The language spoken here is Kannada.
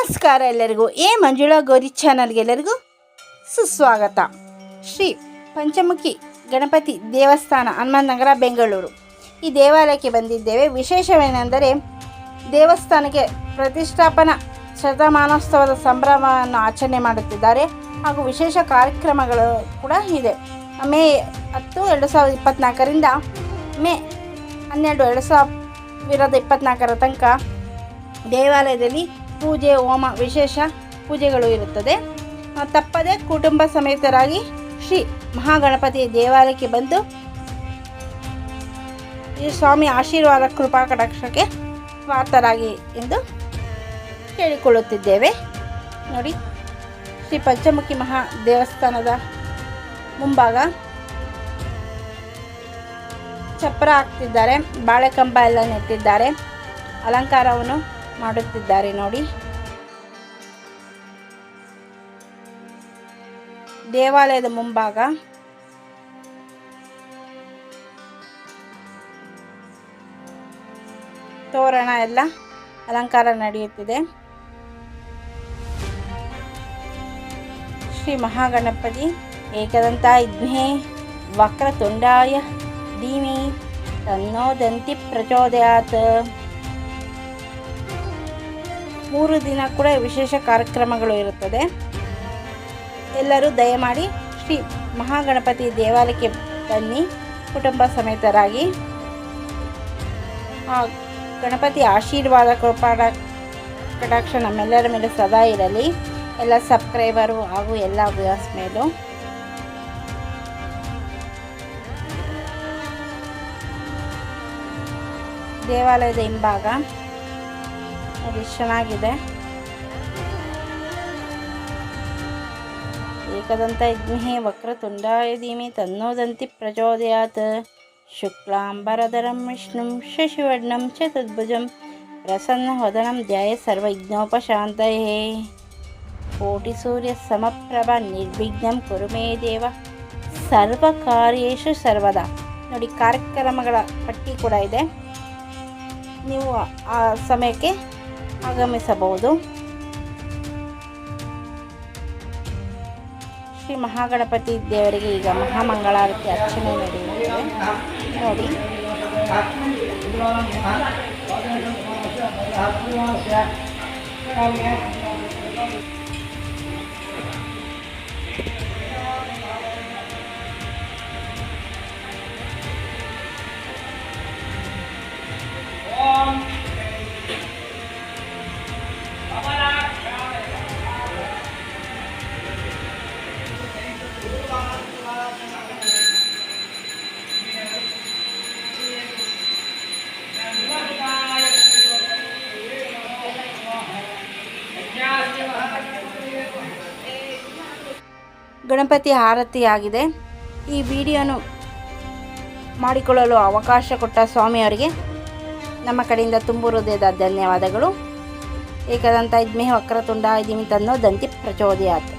ನಮಸ್ಕಾರ ಎಲ್ಲರಿಗೂ. ಎ ಮಂಜುಳಾ ಗೌರಿ ಚಾನಲ್ಗೆ ಎಲ್ಲರಿಗೂ ಸುಸ್ವಾಗತ. ಶ್ರೀ ಪಂಚಮುಖಿ ಗಣಪತಿ ದೇವಸ್ಥಾನ ಹನುಮಾನ್ ನಗರ ಬೆಂಗಳೂರು. ಈ ದೇವಾಲಯಕ್ಕೆ ಬಂದಿದ್ದೇವೆ. ವಿಶೇಷವೇನೆಂದರೆ ದೇವಸ್ಥಾನಕ್ಕೆ ಪ್ರತಿಷ್ಠಾಪನಾ ಶತಮಾನೋತ್ಸವದ ಸಂಭ್ರಮವನ್ನು ಆಚರಣೆ ಮಾಡುತ್ತಿದ್ದಾರೆ. ಹಾಗೂ ವಿಶೇಷ ಕಾರ್ಯಕ್ರಮಗಳು ಕೂಡ ಇದೆ. ಮೇ ಹತ್ತು, ಎರಡು ಸಾವಿರದ ಇಪ್ಪತ್ತ್ನಾಲ್ಕರಿಂದ ಮೇ ಹನ್ನೆರಡು, ಎರಡು ಸಾವಿರದ ಇಪ್ಪತ್ತ್ನಾಲ್ಕರ ತನಕ ದೇವಾಲಯದಲ್ಲಿ ಪೂಜೆ, ಹೋಮ ವಿಶೇಷ ಪೂಜೆಗಳು ಇರುತ್ತದೆ. ತಪ್ಪದೆ ಕುಟುಂಬ ಸಮೇತರಾಗಿ ಶ್ರೀ ಮಹಾಗಣಪತಿ ದೇವಾಲಯಕ್ಕೆ ಬಂದು ಈ ಸ್ವಾಮಿ ಆಶೀರ್ವಾದ ಕೃಪಾ ಕಟಾಕ್ಷಕ್ಕೆ ಪಾತ್ರರಾಗಿ ಎಂದು ಕೇಳಿಕೊಳ್ಳುತ್ತಿದ್ದೇವೆ. ನೋಡಿ, ಶ್ರೀ ಪಂಚಮುಖಿ ಮಹಾ ದೇವಸ್ಥಾನದ ಮುಂಭಾಗ ಚಪ್ಪರ ಹಾಕ್ತಿದ್ದಾರೆ, ಬಾಳೆಕಂಬ ಎಲ್ಲ ನೆಟ್ಟಿದ್ದಾರೆ, ಅಲಂಕಾರವನ್ನು ಮಾಡುತ್ತಿದ್ದಾರೆ ನೋಡಿ. ದೇವಾಲಯದ ಮುಂಭಾಗ. ತೋರಣ ಎಲ್ಲ ಅಲಂಕಾರ ನಡೆಯುತ್ತಿದೆ. ಶ್ರೀ ಮಹಾಗಣಪತಿ ಏಕದಂತ ಇಜ್ಞೆ ವಕ್ರತುಂಡಾಯ ಧೀಮಿ ತನ್ನೋ ದಂತಿ ಪ್ರಚೋದಯಾತ್. ಮೂರು ದಿನ ಕೂಡ ವಿಶೇಷ ಕಾರ್ಯಕ್ರಮಗಳು ಇರುತ್ತದೆ. ಎಲ್ಲರೂ ದಯಮಾಡಿ ಶ್ರೀ ಮಹಾಗಣಪತಿ ದೇವಾಲಯಕ್ಕೆ ಬನ್ನಿ. ಕುಟುಂಬ ಸಮೇತರಾಗಿ. ಆ ಗಣಪತಿ ಆಶೀರ್ವಾದ ಕೃಪಾಡ ಕಟಾಕ್ಷ ನಮ್ಮೆಲ್ಲರ ಮೇಲೆ ಸದಾ ಇರಲಿ. ಎಲ್ಲ ಸಬ್ಸ್ಕ್ರೈಬರು ಹಾಗೂ ಎಲ್ಲ ವ್ಯೂಸ್ ಮೇಲೂ. ದೇವಾಲಯದ ಹಿಂಭಾಗ. ಅದು ಚೆನ್ನಾಗಿದೆ. ಏಕದಂತ ಇದ್ಮಹೇ ವಕ್ರತುಂಡಾಯ ಧೀಮಿ ತನ್ನೋದಂತಿ ಪ್ರಚೋದಯಾತ್. ಶುಕ್ಲಾಂಬರಧರಂ ವಿಷ್ಣುಂ ಶಶಿವರ್ಣಂ ಚತುರ್ಭುಜಂ ಪ್ರಸನ್ನವದನಂ ಧ್ಯಾಯ ಸರ್ವಜ್ಞೋಪಶಾಂತಯೇ. ಕೋಟಿ ಸೂರ್ಯ ಸಮಪ್ರಭ ನಿರ್ವಿಘ್ನಂ ಕುರು ಮೇ ದೇವ. ಸರ್ವ ಕಾರ್ಯೇಶು ಸರ್ವದಾ. ನೋಡಿ ಕಾರ್ಯಕ್ರಮಗಳ ಪಟ್ಟಿ ಕೂಡ ಇದೆ. ನೀವು ಆ ಸಮಯಕ್ಕೆ ಆಗಮಿಸಬಹುದು. ಶ್ರೀ ಮಹಾಗಣಪತಿ ದೇವರಿಗೆ ಈಗ ಮಹಾಮಂಗಳಾರತಿ ಅರ್ಚನೆ ನಡೆಯುತ್ತಿದೆ. ನೋಡಿ. ಗಣಪತಿ ಆರತಿಯಾಗಿದೆ. ಈ ವಿಡಿಯೋನು ಮಾಡಿಕೊಳ್ಳಲು ಅವಕಾಶ ಕೊಟ್ಟ ಸ್ವಾಮಿಯವರಿಗೆ ನಮ್ಮ ಕಡೆಯಿಂದ ತುಂಬು ಹೃದಯದ ಧನ್ಯವಾದಗಳು. ಏಕದಂತ ಇದ್ಮೇ ವಕ್ರತುಂಡ ಇದಿಮಿ ತನ್ನೋ ದಂತಿ ಪ್ರಚೋದಯಾತ್.